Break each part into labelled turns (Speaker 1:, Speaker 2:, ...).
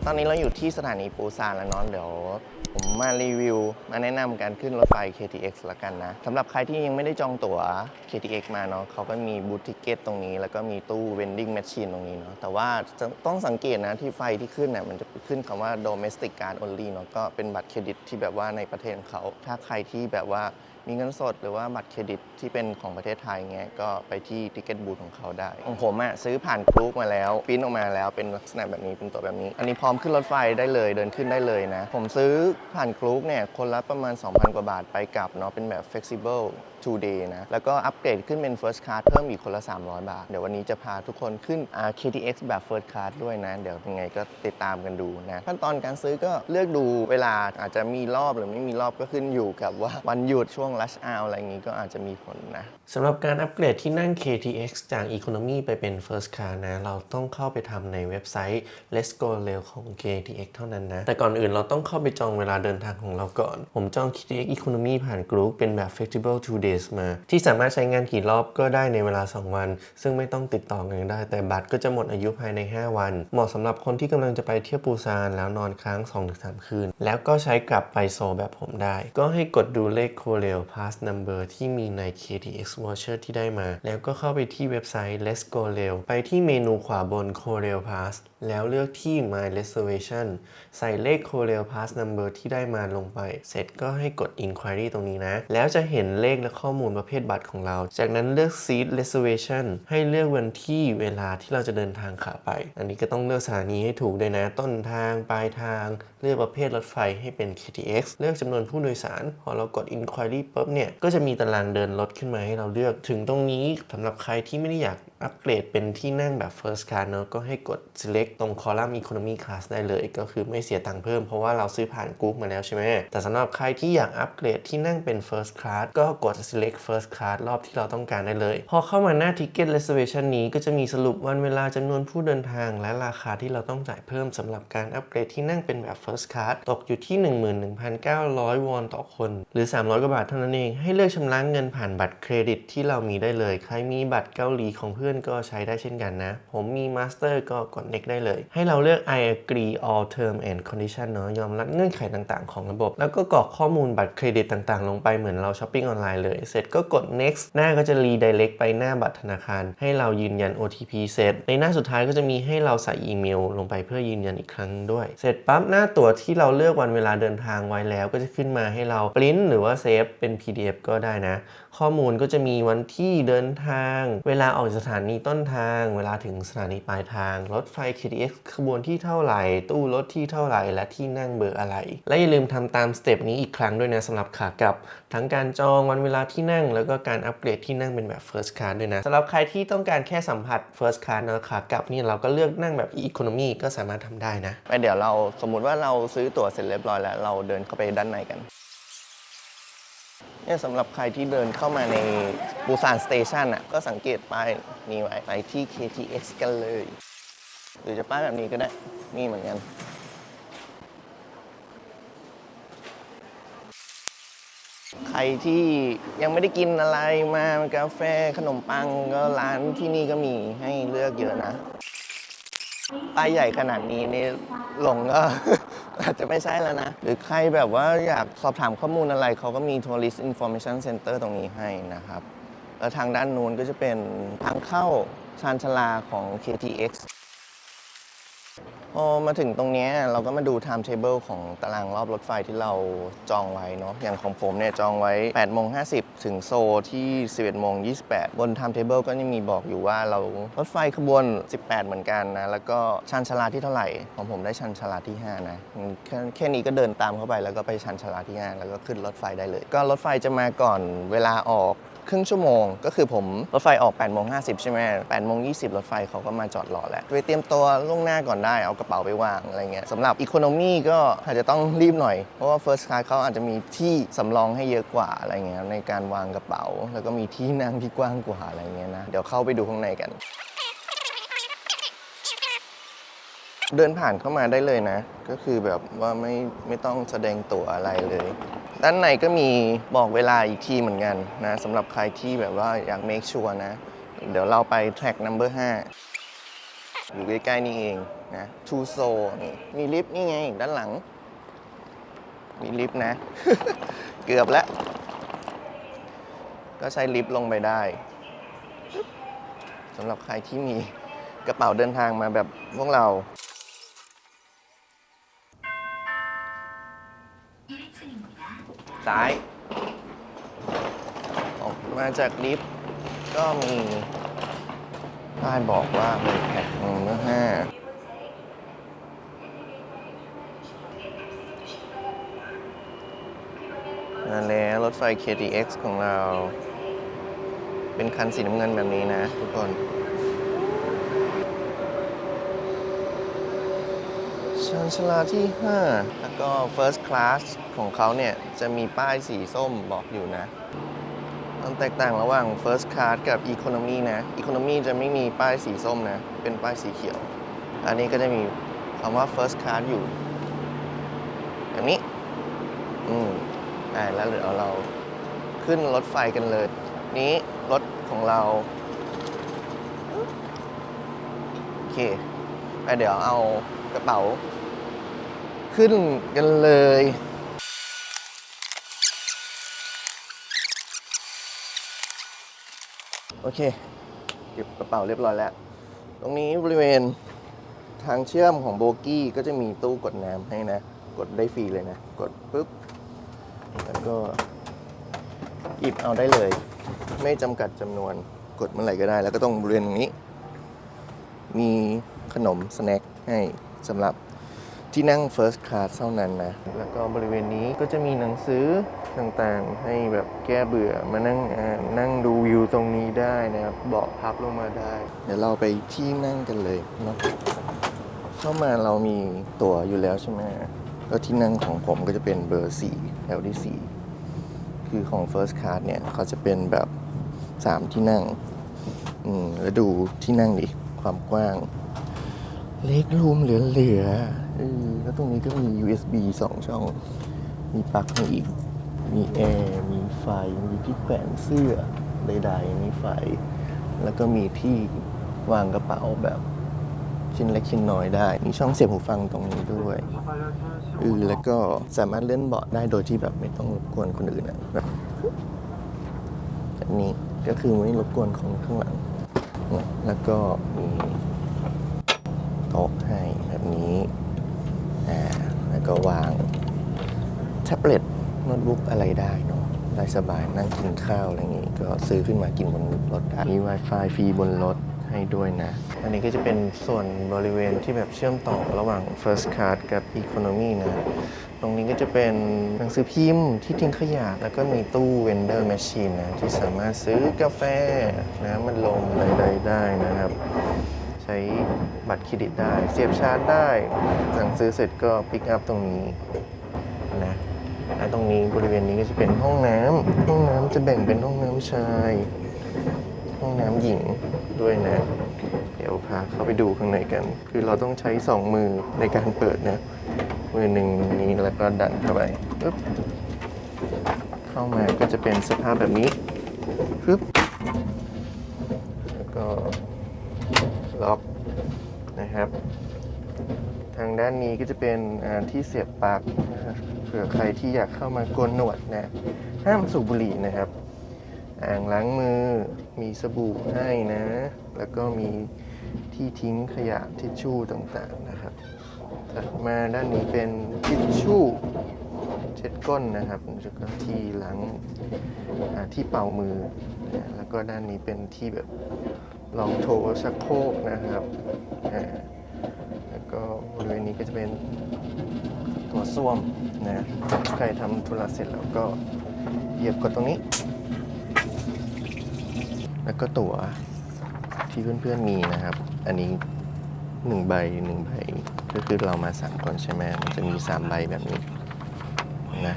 Speaker 1: คตอนนี้เราอยู่ที่สถานีปูซานแล้วเนาะเดี๋ยวผมมารีวิว มาแนะนำการขึ้นรถไฟ KTX ละกันนะสำหรับใครที่ยังไม่ได้จองตั๋ว KTX มาเนาะเขาก็มีบูธทิเกตตรงนี้ แล้วก็มีตู้ vending machine ตรงนี้เนาะแต่ว่าต้องสังเกตนะที่ไฟที่ขึ้นเนี่ยมันจะขึ้นคำว่า domestic card only เนาะก็เป็นบัตรเครดิตที่แบบว่าในประเทศของเขา ถ้าใครที่แบบว่า มีเงินสดหรือว่าบัตรเครดิตที่เป็นของประเทศไทยเงี้ยก็ไปที่ติเกตบูธของเขาได้ ของผมอะซื้อผ่านกรุ๊ปมาแล้วปิ้นออกมาแล้วเป็นลักษณะแบบนี้เป็นตัวแบบนี้ อันนี้พร้อมขึ้นรถไฟได้เลยเดินขึ้นได้เลยนะ ผมซื้อผ่านกรุ๊ปเนี่ยคนละประมาณ 2,000 กว่าบาทไปกลับเนาะเป็นแบบ flexible today นะ แล้วก็อัปเกรดขึ้นเป็น first class เพิ่มอีกคนละ 300 บาท เดี๋ยววันนี้จะพาทุกคนขึ้น KTX แบบ first class ด้วยนะ เดี๋ยวยังไงก็ติดตามกันดูนะ ขั้นตอนการซื้อก็เลือกดูเวลาอาจจะมีรอบหรือไม่มีรอบก็ขึ้นอยู่กับว่าวันหยุดช่วง rush hour อะไรอย่างงี้ก็อาจจะมีผลนะ
Speaker 2: สำหรับการอัปเกรดที่นั่ง KTX จาก Economy ไปเป็น First Class นะ เราต้องเข้าไปทำในเว็บไซต์ Let's Go Rail ของ KTX เท่านั้นนะ แต่ก่อนอื่นเราต้องเข้าไปจองเวลาเดินทางของเราก่อน ผมจอง KTX Economy ผ่านกรุ๊ปเป็นแบบ Flexible 2 days มา ที่สามารถใช้งานกี่รอบก็ได้ในเวลา 2 วัน ซึ่งไม่ต้องติดต่อกันได้ แต่บัตรก็จะหมดอายุภายใน 5 วัน เหมาะสำหรับคนที่กำลังจะไปเที่ยวปูซานแล้วนอนค้าง 2-3 คืน แล้วก็ใช้กลับไปโซลแบบผมได้ ก็ให้กดดูเลข c o r e l Pass Number ที่มีใน KTX Voucher ที่ได้มา แล้วก็เข้าไปที่เว็บไซต์ Let's Go Rail ไปที่เมนูขวาบน c o r e l Pass แล้วเลือกที่ My Reservation ใส่เลข c o r e l Pass Number ที่ได้มาลงไป เสร็จก็ให้กด Inquiry ตรงนี้นะ แล้วจะเห็นเลขและข้อมูลประเภทบัตรของเรา จากนั้นเลือก Seat Reservation ให้เลือกวันที่เวลาที่เราจะเดินทางขาไป อันนี้ก็ต้องเลือกสถานีให้ถูกด้วยนะ ต้นทาง ปลายทาง เลือกประเภทรถไฟให้เป็น KTX เลือกจำนวนผู้โดยสาร พอเรากด Inquiry ปุ๊บเนี่ย ก็จะมีตารางเดินรถขึ้นมาให้เราเลือก ถึงตรงนี้สำหรับใครที่ไม่ได้อยากอัปเกรดเป็นที่นั่งแบบ First Class เนอะก็ให้กด Select ตรงคอลัมน์ Economy Class ได้เลย ก็คือไม่เสียตังค์เพิ่มเพราะว่าเราซื้อผ่านกรุ๊ปมาแล้วใช่ไหมแต่สำหรับใครที่อยากอัปเกรดที่นั่งเป็น First Class ก็กด Select First Class รอบที่เราต้องการได้เลย พอเข้ามาหน้า Ticket Reservation นี้ก็จะมีสรุปวันเวลาจำนวนผู้เดินทาง และราคาที่เราต้องจ่ายเพิ่มสำหรับการอัปเกรดที่นั่งเป็นแบบ First Class ตกอยู่ที่ 11,900 วอนต่อคน หรือ 300 กว่าบาทเท่านั้นเองให้เลือกชำระเงินผ่านบัตรเครดิตที่เรามีได้เลย ใครมีบัตรเกาหลีของเพื่อนก็ใช้ได้เช่นกันนะ ผมมี Master ก็กด Next ได้เลย ให้เราเลือก I agree all term and condition เนาะยอมรับเงื่อนไขต่างๆ ของระบบ แล้วก็กรอกข้อมูลบัตรเครดิตต่างๆ ลงไปเหมือนเราช้อปปิ้งออนไลน์เลย เสร็จก็กด next หน้าก็จะ redirect ไปหน้าบัตรธนาคาร ให้เรายืนยัน OTP เสร็จ ในหน้าสุดท้ายก็จะมีให้เราใส่อีเมลลงไปเพื่อยืนยันอีกครั้งด้วย เสร็จปั๊บหน้าตั๋วที่เราเลือกวันเวลาเดินทางไว้แล้ว ก็จะขึ้นมาให้เราปริ้นหรือว่าเซฟเป็น PDF ก็ได้นะ ข้อมูลก็จะมีวันที่เดินทาง เวลาออกจากสถานีต้นทาง เวลาถึงสถานีปลายทาง รถไฟ KTX ขบวนที่เท่าไหร่ ตู้รถที่เท่าไหร่ และที่นั่งเบอร์อะไร และอย่าลืมทำตามสเต็ปนี้อีกครั้งด้วยนะสำหรับขากลับ ทั้งการจองวันเวลาที่นั่ง แล้วก็การอัปเกรดที่นั่งเป็นแบบ First Class ด้วยนะสำหรับใครที่ต้องการแค่สัมผัส First Class นะขากลับนี่เราก็เลือกนั่งแบบ Economy ก็สามารถทำได้นะ
Speaker 1: ไปเดี๋ยวเราสมมุติว่าเราซื้อตั๋วเสร็จเรียบร้อยแล้วเราเดินเข้าไปด้านในกันเนี่ยสำหรับใครที่เดินเข้ามาในปูซานสเตชันอะก็สังเกตป้ายนี้ไว้ไปที่ KTX กันเลย หรือจะป้ายแบบนี้ก็ได้ นี่เหมือนกัน ใครที่ยังไม่ได้กินอะไรมากาแฟขนมปังก็ร้านที่นี่ก็มีให้เลือกเยอะนะ ป้ายใหญ่ขนาดนี้นี่หลงก็ อาจจะไม่ใช่แล้วนะ หรือใครแบบว่าอยากสอบถามข้อมูลอะไรเขาก็มี Tourist Information Center ตรงนี้ให้นะครับแล้วทางด้านนู้นก็จะเป็นทางเข้าชานชาลาของ KTX พอมาถึงตรงนี้เราก็มาดู time table ของตารางรอบรถไฟที่เราจองไว้เนาะอย่างของผมเนี่ยจองไว้8โมง50 ถึงโซที่ 11โมง28 บน time table ก็ยังมีบอกอยู่ว่าเรารถไฟขบวน 18 เหมือนกันนะ แล้วก็ชันชลาที่เท่าไหร่ ของผมได้ชันชลาที่ 5 นะ แค่แค่นี้ก็เดินตามเข้าไปแล้วก็ไปชันชลาที่ 5 แล้วก็ขึ้นรถไฟได้เลย ก็รถไฟจะมาก่อนเวลาออก ครึ่งชั่วโมง ก็คือผมรถไฟออก8โมง50ใช่ไหม8โมง20รถไฟเขาก็มาจอดรอแล้วไปเตรียมตัวล่วงหน้าก่อนได้เอากระเป๋าไปวางอะไรเงี้ยสำหรับอีโคโนมีก็อาจจะต้องรีบหน่อย เพราะว่า First Class เขาอาจจะมีที่สำรองให้เยอะกว่าอะไรเงี้ยในการวางกระเป๋า แล้วก็มีที่นั่งที่กว้างกว่าอะไรเงี้ยนะเดี๋ยวเข้าไปดูข้างในกันเดินผ่านเข้ามาได้เลยนะ ก็คือแบบว่าไม่ไม่ต้องแสดงตั๋วอะไรเลย ด้านในก็มีบอกเวลาอีกทีเหมือนกันนะสำหรับใครที่แบบว่าอยาก make sure นะ เดี๋ยวเราไป track number 5อยู่ใกล้ๆนี่เองนะทูโซนี่มีลิฟต์นี่ไง ด้านหลัง มีลิฟต์นะ เกือบแล้ว ก็ใช้ลิฟต์ลงไปได้สำหรับใครที่มีกระเป๋าเดินทางมาแบบพวกเรา ซ้าย ออกมาจากลิฟต์ก็มีป้ายบอกว่าเบรกแท็กเมื่อห้านั่นแหละรถไฟ KTX ของเรา เป็นคันสีน้ำเงินแบบนี้นะทุกคน ชานชลาที่ 5 แล้วก็ First Class ของเขาเนี่ย จะมีป้ายสีส้มบอกอยู่นะความแตกต่างระหว่าง First Class กับ Economy นะ Economy จะไม่มีป้ายสีส้มนะ เป็นป้ายสีเขียว อันนี้ก็จะมีคำว่า First Class อยู่แบบนี้ อืมได้แล้วเดี๋ยวเราขึ้นรถไฟกันเลย นี้รถของเรา โอเคไปเดี๋ยวเอากระเป๋า ขึ้นกันเลยโอเคเก็บกระเป๋าเรียบร้อยแล้ว ตรงนี้บริเวณทางเชื่อมของโบกี้ก็จะมีตู้กดน้ำให้นะ กดได้ฟรีเลยนะ กดปุ๊บ แล้วก็หยิบเอาได้เลย ไม่จำกัดจำนวน กดเมื่อไหร่ก็ได้ แล้วก็ตรงบริเวณตรงนี้ มีขนมสแน็คให้สำหรับ ที่นั่ง First Class เท่านั้นนะ แล้วก็บริเวณนี้ก็จะมีหนังสือต่างๆ ให้แบบแก้เบื่อมานั่งอ่านนั่งดูวิวตรงนี้ได้นะครับเบาะพับลงมาได้ เดี๋ยวเราไปที่นั่งกันเลยเนาะเข้ามาเรามีตั๋วอยู่แล้วใช่ไหมแล้วที่นั่งของผมก็จะเป็นเบอร์4แถวที่ 4 คือของ First Class เนี่ยเขาจะเป็นแบบ 3 ที่นั่ง อืมแล้วดูที่นั่งดิความกว้าง เล็กรูมเหลือๆเออแล้วตรงนี้ก็มี USB 2ช่อง มีปลั๊กให้อีก มีแอร์มีไฟ มีที่แขวนเสื้อใดๆมีไฟ แล้วก็มีที่วางกระเป๋าแบบชิ้นเล็กชิ้นน้อยได้ มีช่องเสียบหูฟังตรงนี้ด้วยเออแล้วก็สามารถเลื่อนเบาะได้โดยที่แบบไม่ต้องรบกวนคนอื่นอะแบบแบบนี้ก็คือไม่รบกวนคนข้างหลัง แล้วก็มี โต๊ะให้แบบนี้อ่าแล้วก็วางแท็บเล็ตโน้ตบุ๊กอะไรได้เนาะได้สบายนั่งกินข้าวอะไรอย่างงี้ ก็ซื้อขึ้นมากินบนรถได้มี Wi-Fi ฟรีบนรถให้ด้วยนะ อันนี้ก็จะเป็นส่วนบริเวณที่แบบเชื่อมต่อระหว่าง First Class กับ Economy นะ ตรงนี้ก็จะเป็นหนังสือพิมพ์ที่ทิ้งขยะ แล้วก็มีตู้ vendor machine นะ ที่สามารถซื้อกาแฟ น้ำมันลมใดๆได้นะครับ ใช้ บัตรเครดิตได้ เสียบชาร์จได้ สั่งซื้อเสร็จก็ปิกอัพตรงนี้นะและตรงนี้บริเวณนี้ก็จะเป็นห้องน้ำห้องน้ำจะแบ่งเป็นห้องน้ำชาย ห้องน้ำหญิงด้วยนะ เดี๋ยวพาเข้าไปดูข้างในกัน คือเราต้องใช้สองมือในการเปิดนะ มือหนึ่งนี้แล้วก็ดันเข้าไปปึ๊บเข้ามาก็จะเป็นสภาพแบบนี้ปึ๊บแล้วก็ล็อก นะครับ ทางด้านนี้ก็จะเป็นที่เสียบปลั๊กนะครับเผื่อใครที่อยากเข้ามาโกนหนวดนะห้ามสูบบุหรี่นะครับ อ่างล้างมือมีสบู่ให้นะ แล้วก็มีที่ทิ้งขยะทิชชู่ต่างๆนะครับถัดมาด้านนี้เป็นทิชชู่เช็ดก้นนะครับแล้วก็ที่ล้างที่เป่ามือนะแล้วก็ด้านนี้เป็นที่แบบ รองโถชักโครกนะครับแล้วก็บริเวณนี้ก็จะเป็นตัวส้วมนะใครทำธุระเสร็จแล้วก็เหยียบกดตรงนี้ แล้วก็ตั๋วที่เพื่อนๆมีนะครับ อันนี้หนึ่งใบหนึ่งใบก็คือเรามาสามคนใช่ไหมมันจะมีสามใบแบบนี้นะ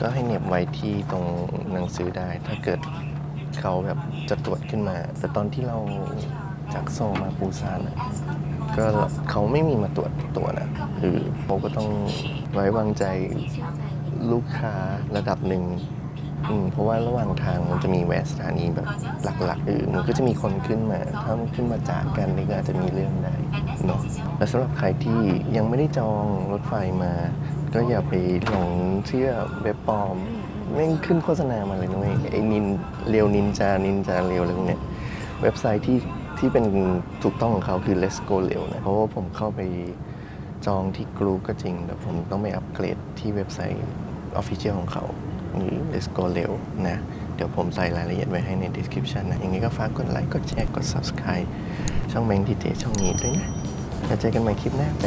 Speaker 1: ก็ให้เหน็บไว้ที่ตรงหนังสือได้ ถ้าเกิดเขาแบบ จะตรวจขึ้นมา แต่ตอนที่เราจากโซมาปูซานอะก็เขาไม่มีมาตรวจตัวนะคือเราก็ต้องไว้วางใจลูกค้าระดับหนึ่งอืมเพราะว่าระหว่างทางมันจะมีแวะสถานีแบบหลักๆอื่นมันก็จะมีคนขึ้นมา ถ้ามันขึ้นมาจากกันนี่ก็อาจจะมีเรื่องได้เนาะและสำหรับใครที่ยังไม่ได้จองรถไฟมา ก็อย่าไปหลงเชื่อเว็บปลอม แม่งขึ้นโฆษณามาเลยนะเว้ยไอ้นินเร็วนินจานินจาเร็วอะไรพวกเนี้ยเว็บไซต์ที่ที่เป็นถูกต้องของเขาคือ Let's Go เร็วนะเพราะว่าผมเข้าไปจองที่กรุ๊ปก็จริง แต่ผมต้องไปอัปเกรดที่เว็บไซต์ Official ของเขาหรือ Let's Go เร็วนะ เดี๋ยวผมใส่รายละเอียดไว้ให้ใน description นะ อย่างนี้ก็ฝากกดไลค์ กดแชร์ กด subscribe ช่องแมงทีเจช่องนี้ด้วยนะแล้วเจอกันใหม่คลิปหน้าไป